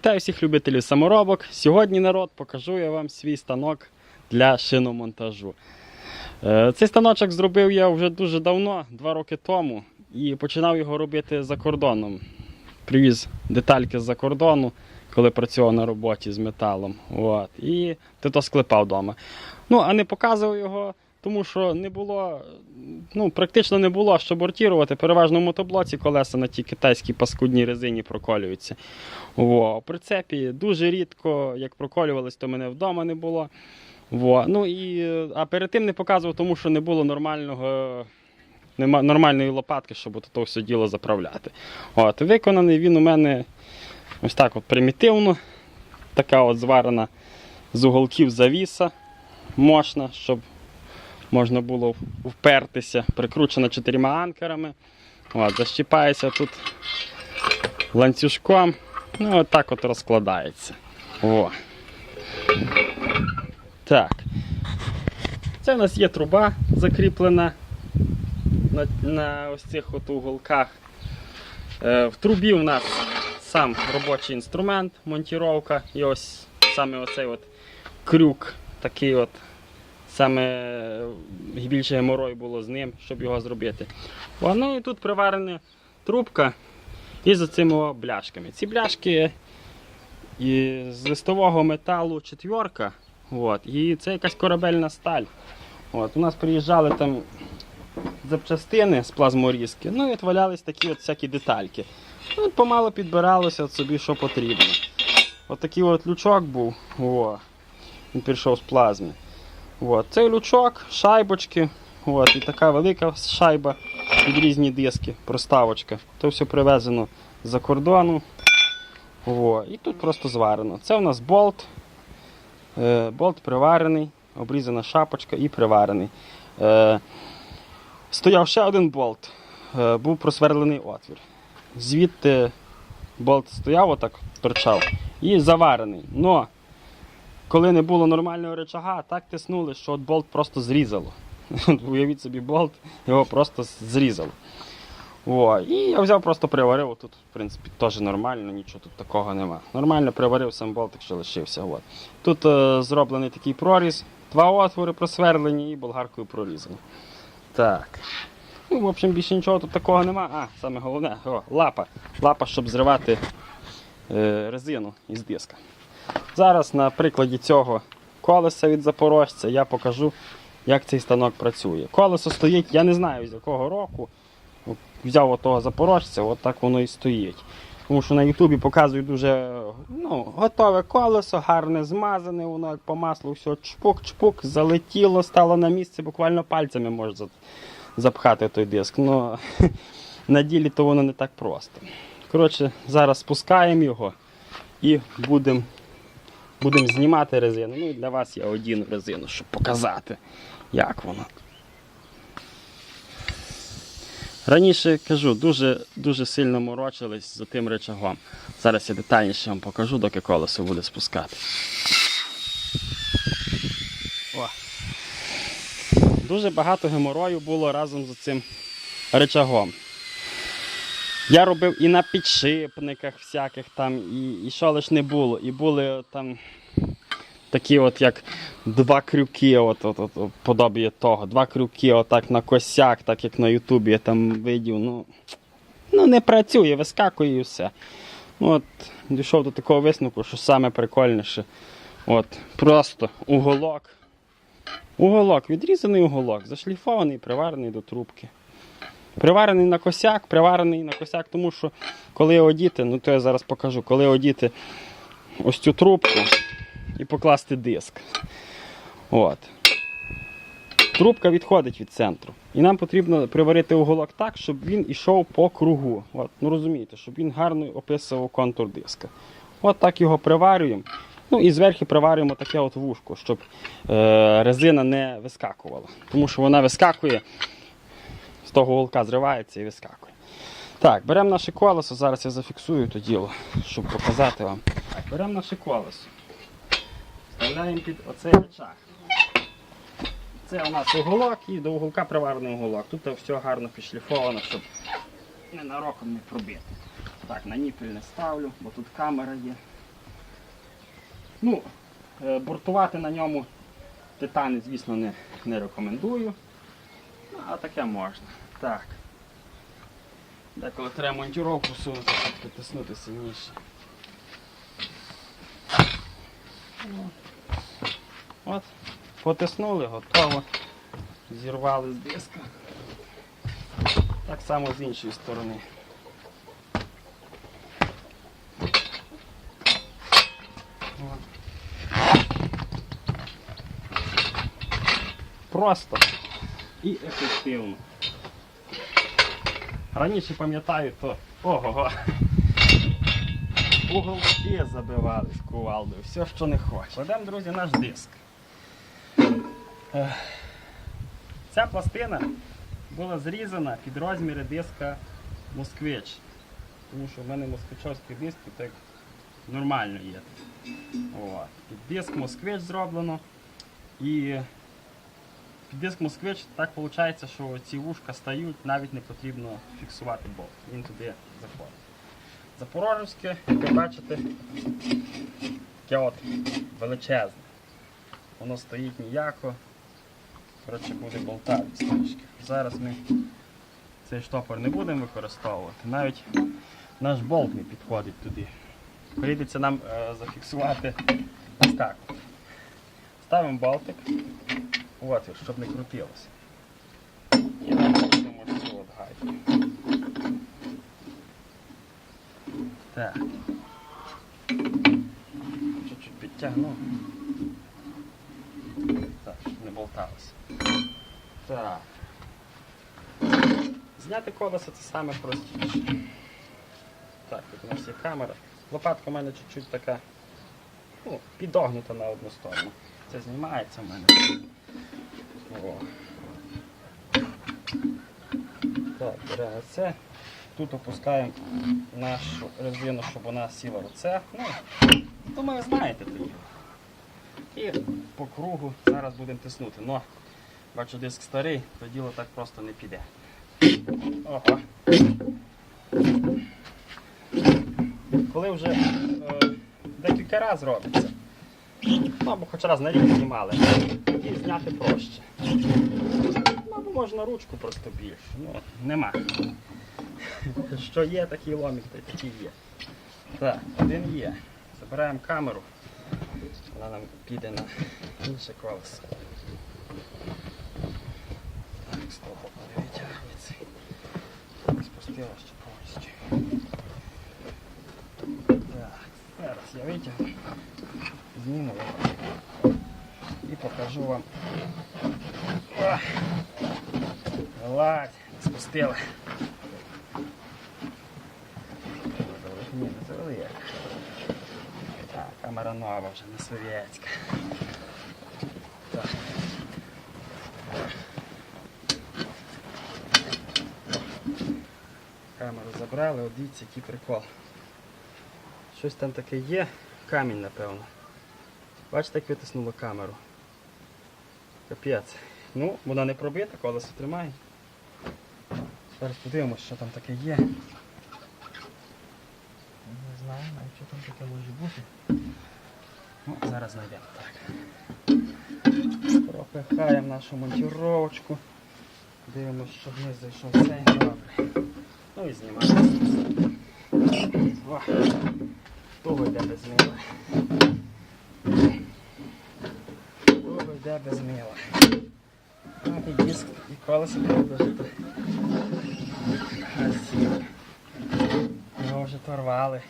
Вітаю всіх любителів саморобок. Сьогодні народ покажу я вам свій станок для шиномонтажу. Е, Цей станочок зробив я вже дуже давно, два роки тому, і починав його робити за кордоном. Привіз детальки з-за кордону, коли працював на роботі з металом. От. І то склепав вдома. Ну, а не показував його, тому що не було, ну, практично не було що бортувати. Переважно в мотоблоці колеса на тій китайській паскудній резині проколюються. Во. В прицепі дуже рідко, як проколювались, то мене вдома не було. Во. Ну, і, а перед тим не показував, тому що не було нормального. Нема нормальної лопатки, щоб то все діло заправляти. От, виконаний він у мене ось так от примітивно. Така от зварена з уголків завіса мощна, щоб можна було впертися, прикручена чотирма анкерами. От, защіпається тут ланцюжком. Ну, от так от розкладається. О. Так. Це в нас є труба закріплена на, на ось цих от уголках. Е, в трубі у нас сам робочий інструмент, монтіровка. І ось саме оцей от крюк, такий от. Саме е, більше геморой було з ним, щоб його зробити. О, ну і тут приварена трубка із оцими бляшками. Ці бляшки з листового металу четверка. От, і це якась корабельна сталь. От, у нас приїжджали там запчастини з плазморізки, ну і от такі от всякі детальки. Ну, помало підбиралося от собі, що потрібно. От такий от лючок був. О, він пішов з плазми. От, цей лючок, шайбочки, от, і така велика шайба під різні диски, проставочка. То все привезено з-за кордону. О, і тут просто зварено. Це у нас болт. Е, болт приварений, обрізана шапочка і приварений. Е, стояв ще один болт, е, був просверлений отвір. Звідти болт стояв, отак торчав, і заварений. Но коли не було нормального речага, так тиснули, що от болт просто зрізало. Уявіть собі, болт його просто зрізало. О, і я взяв, просто приварив. Тут, в принципі, теж нормально, нічого тут такого нема. Нормально приварив сам болтик, що лишився. От. Тут е, зроблений такий проріз, два отвори просверлені і болгаркою прорізані. Так. Ну, в общем, більше нічого тут такого нема. А, саме головне, о, лапа. Лапа, щоб зривати е, резину із диска. Зараз на прикладі цього колеса від запорожця я покажу, як цей станок працює. Колесо стоїть, я не знаю з якого року. Взяв отого запорожця, от так воно і стоїть. Тому що на Ютубі показують дуже ну, готове колесо, гарне змазане, воно як по маслу все чпук-чпук, залетіло, стало на місце, буквально пальцями можна запхати той диск. Но на ділі то воно не так просто. Коротше, зараз спускаємо його і будемо будем знімати резину. Ну і для вас я одіну резину, щоб показати, як воно. Раніше кажу, дуже, дуже сильно морочились за тим речагом. Зараз я детальніше вам покажу, доки колесо буде спускати. О. Дуже багато геморою було разом з цим речагом. Я робив і на підшипниках всяких там, і, і що лиш не було. І були там такі от як два крюки, от, от, от, подобіє того. Два крюки, отак на косяк, так як на Ютубі я там видів. Ну, ну не працює, вискакує і все. Ну, от, дійшов до такого висновку, що саме прикольніше. От, просто уголок. Уголок, відрізаний уголок, зашліфований, приварений до трубки. Приварений на косяк, приварений на косяк, тому що коли одіти, ну то я зараз покажу, коли одіти ось цю трубку і покласти диск. От. Трубка відходить від центру. І нам потрібно приварити уголок так, щоб він ішов по кругу. От, ну розумієте, щоб він гарно описував контур диска. От так його приварюємо. Ну і зверху приварюємо таке от вушко, щоб е, резина не вискакувала. Тому що вона вискакує, з того уголка зривається і вискакує. Так, беремо наше колесо, зараз я зафіксую то діло, щоб показати вам. Беремо наше колесо. Вставляємо під оцей рычаг. Це у нас уголок і до уголка приварений уголок. Тут все гарно підшліфовано, щоб ненароком не пробити. Так, на ніпель не ставлю, бо тут камера є. Ну, е, бортувати на ньому титани, звісно, не, не рекомендую. Ну, а таке можна. Так. Деколи треба монтіровку сунути, щоб притиснути сильніше. От, потиснули, готово. Зірвали з диска. Так само з іншої сторони. От. Просто і ефективно. Раніше пам'ятаю, то ого. Уголки забивались кувалдою, все, що не хочеш. Кладемо, друзі, наш диск. Ця пластина була зрізана під розміри диска Москвич. Тому що в мене москвичовські диски так нормально є. От. Під диск Москвич зроблено. І під диск Москвич так виходить, що ці вушка стають, навіть не потрібно фіксувати болт. Він туди заходить. Запорожське, як ви бачите, таке от величезне. Воно стоїть ніяко. Коротше, буде болтатись трішки. Зараз ми цей штопор не будемо використовувати. Навіть наш болт не підходить туди. Прийдеться нам е, зафіксувати ось так. Ставимо болтик. От, він, щоб не крутилося. І ось цю от гайку. Так. Чуть-чуть підтягну. Так, щоб не болталося. Так. Зняти колесо це саме простіше. Так, тут у нас є камера. Лопатка у мене чуть-чуть така ну, підогнута на одну сторону. Це знімається в мене. Так, це. Тут опускаємо нашу резину, щоб вона сіла в це. Ну, думаю, знаєте тоді. І по кругу зараз будемо тиснути. Но, бачу, диск старий, то діло так просто не піде. Ого. Коли вже е, декілька разів робиться, ну, або хоч раз на рік знімали, і зняти проще. Ну, або можна ручку просто більше. Ну, нема. Що є, такий ломік, такий є. Так, один є. Забираємо камеру. Вона нам піде на інше колесо. Так, стоп, не витягнеться. Спустила ще повністю. Так, зараз я витягну. Його. І покажу вам. О! Вилазь, спустила. Ні, не завели як. Так, камера нова вже, не. Камеру забрали, от дивіться, який прикол. Щось там таке є, камінь, напевно. Бачите, як витиснуло камеру. Капець. Ну, вона не пробита, колесо тримає. Зараз подивимось, що там таке є. Не знаю, навіть що там таке може бути. Ну, зараз знайдемо. Так. Пропихаємо нашу монтіровочку. Дивимося, щоб не зайшов цей добре. Ну і знімаємо. Того йде без мила. Того і диск, і колесо продовжити. Його вже то рвали.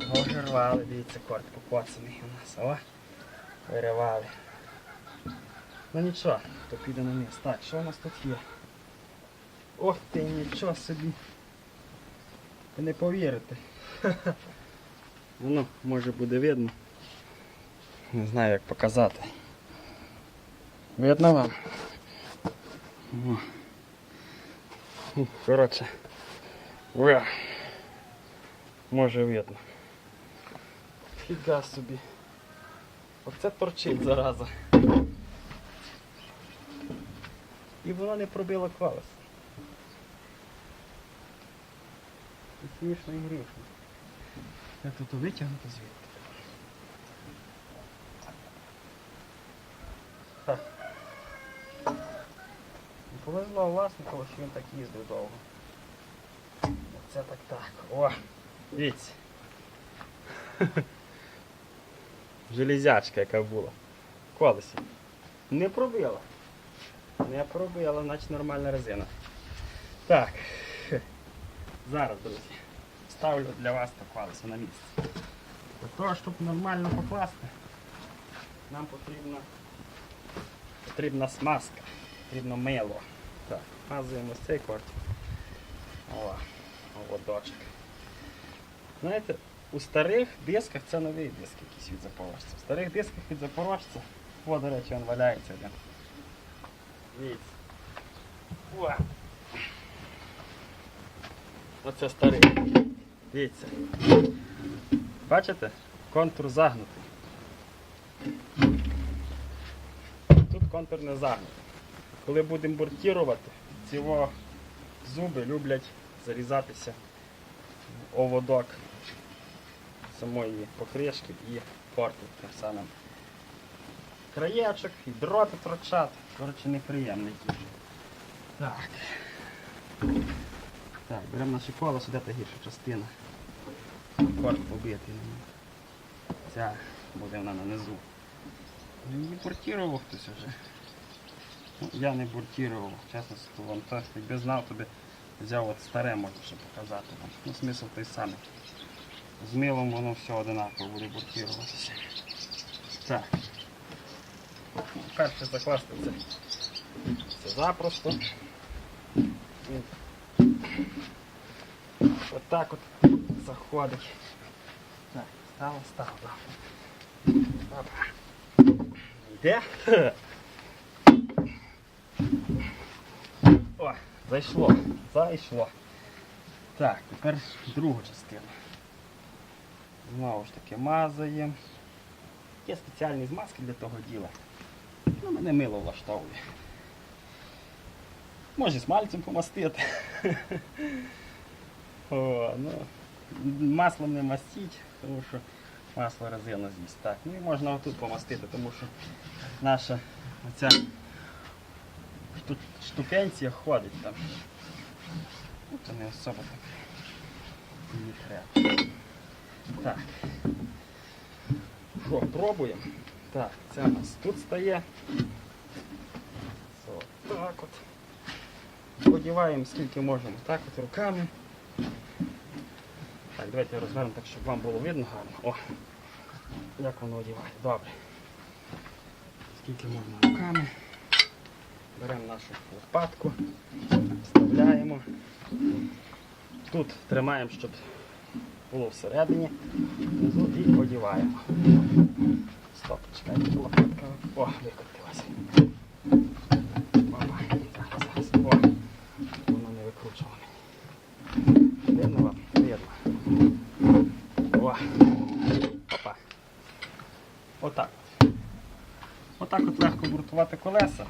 Його вже рвали, дивіться, корт покоцаний у нас. О, виривали. Ну нічого, то піде на низ. Так, що у нас тут є? Ох ти, нічого собі. Ви не повірите. Воно може буде видно. Не знаю як показати. Видно вам? Коротше. Ура! Може видно. Фіга собі. Оце торчить зараза. І вона не пробила квалес. І смішно і грішно. Я тут витягнути звідти. Так. Повезло власникові, що він так їздив довго. Оце так так. О, дивіться. Железячка, яка була. Колесо. Не пробила. Не пробила, значить нормальна резина. Так. Зараз, друзі, ставлю для вас так колесо на місце. Для того, щоб нормально покласти, нам потрібна, потрібна смазка, потрібно мило. Так, мазуємо ось цей кортик. О, оводочок. Знаєте, у старих дисках це новий диск якийсь від запорожця. У старих дисках від запорожця, о, до речі, він валяється один. Дивіться. О. Оце старий. Дивіться. Бачите? Контур загнутий. Тут контур не загнутий. Коли будемо бортірувати, ці зуби люблять зарізатися в оводок самої покришки і портить тим самим краєчок, і дроти торчать. Коротше, неприємний кіт. Так. Так, беремо наше колесо, де та гірша частина. Корт побитий. Ця буде вона нанизу. Її бортірував хтось вже. Ну, я не бортірував, чесно скажу вам. То, якби знав, то би взяв от старе, можу ще показати вам. Ну, смисл той самий. З милом воно все одинаково буде бортіруватися. Так. Перше закласти це. Це запросто. Він Отак от заходить. Так, стало, стало. Опа. Йде. О, зайшло, зайшло. Так, тепер другу частину. Знову ж таки мазаємо. Є спеціальні змазки для того діла. Ну, мене мило влаштовує. Може смальцем помастити. О, ну, маслом не мастіть, тому що масло резина з'їсть. Так, ну і можна отут помастити, тому що наша оця шту- штукенція ходить там. Ну, це не особо так. Не треба. Так. Що, пробуємо? Так, це у нас тут стає. Це так от. Подіваємо скільки можемо. Так от руками. Так, давайте розвернемо так, щоб вам було видно гарно. О! Як воно одіває. Добре. Скільки можна руками. Беремо нашу лопатку, вставляємо. Тут тримаємо, щоб було всередині. Внизу і одіваємо. Стоп, чекайте, лопатка. О, викрутилася. Воно не викручуване. Видно вам? Видно. Отак. Отак от легко буртувати колеса.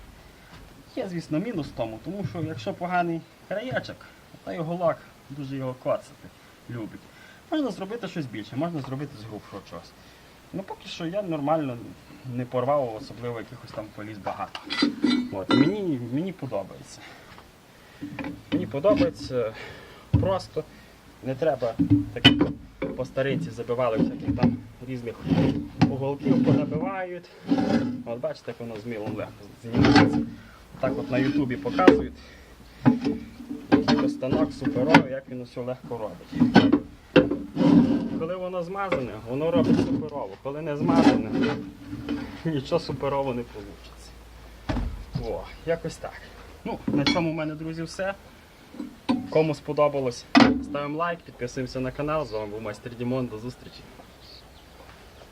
Є, звісно, мінус тому, тому що якщо поганий краєчок, то його лак дуже його коцати любить. Можна зробити щось більше, можна зробити з грубшого чогось. Ну поки що я нормально не порвав, особливо якихось там поліз багато. От, мені, мені подобається. Мені подобається просто. Не треба так по старинці забивали всяких там різних уголків, понабивають. От бачите, як воно з милом легко знімається. Так от на Ютубі показують. Станок суперовий, як він усе легко робить. Коли воно змазане, воно робить суперово. Коли не змазане, нічого суперово не вийде. О, якось так. Ну, на цьому в мене, друзі, все. Кому сподобалось, ставимо лайк, підписуємося на канал. З вами був майстер Дімон. До зустрічі.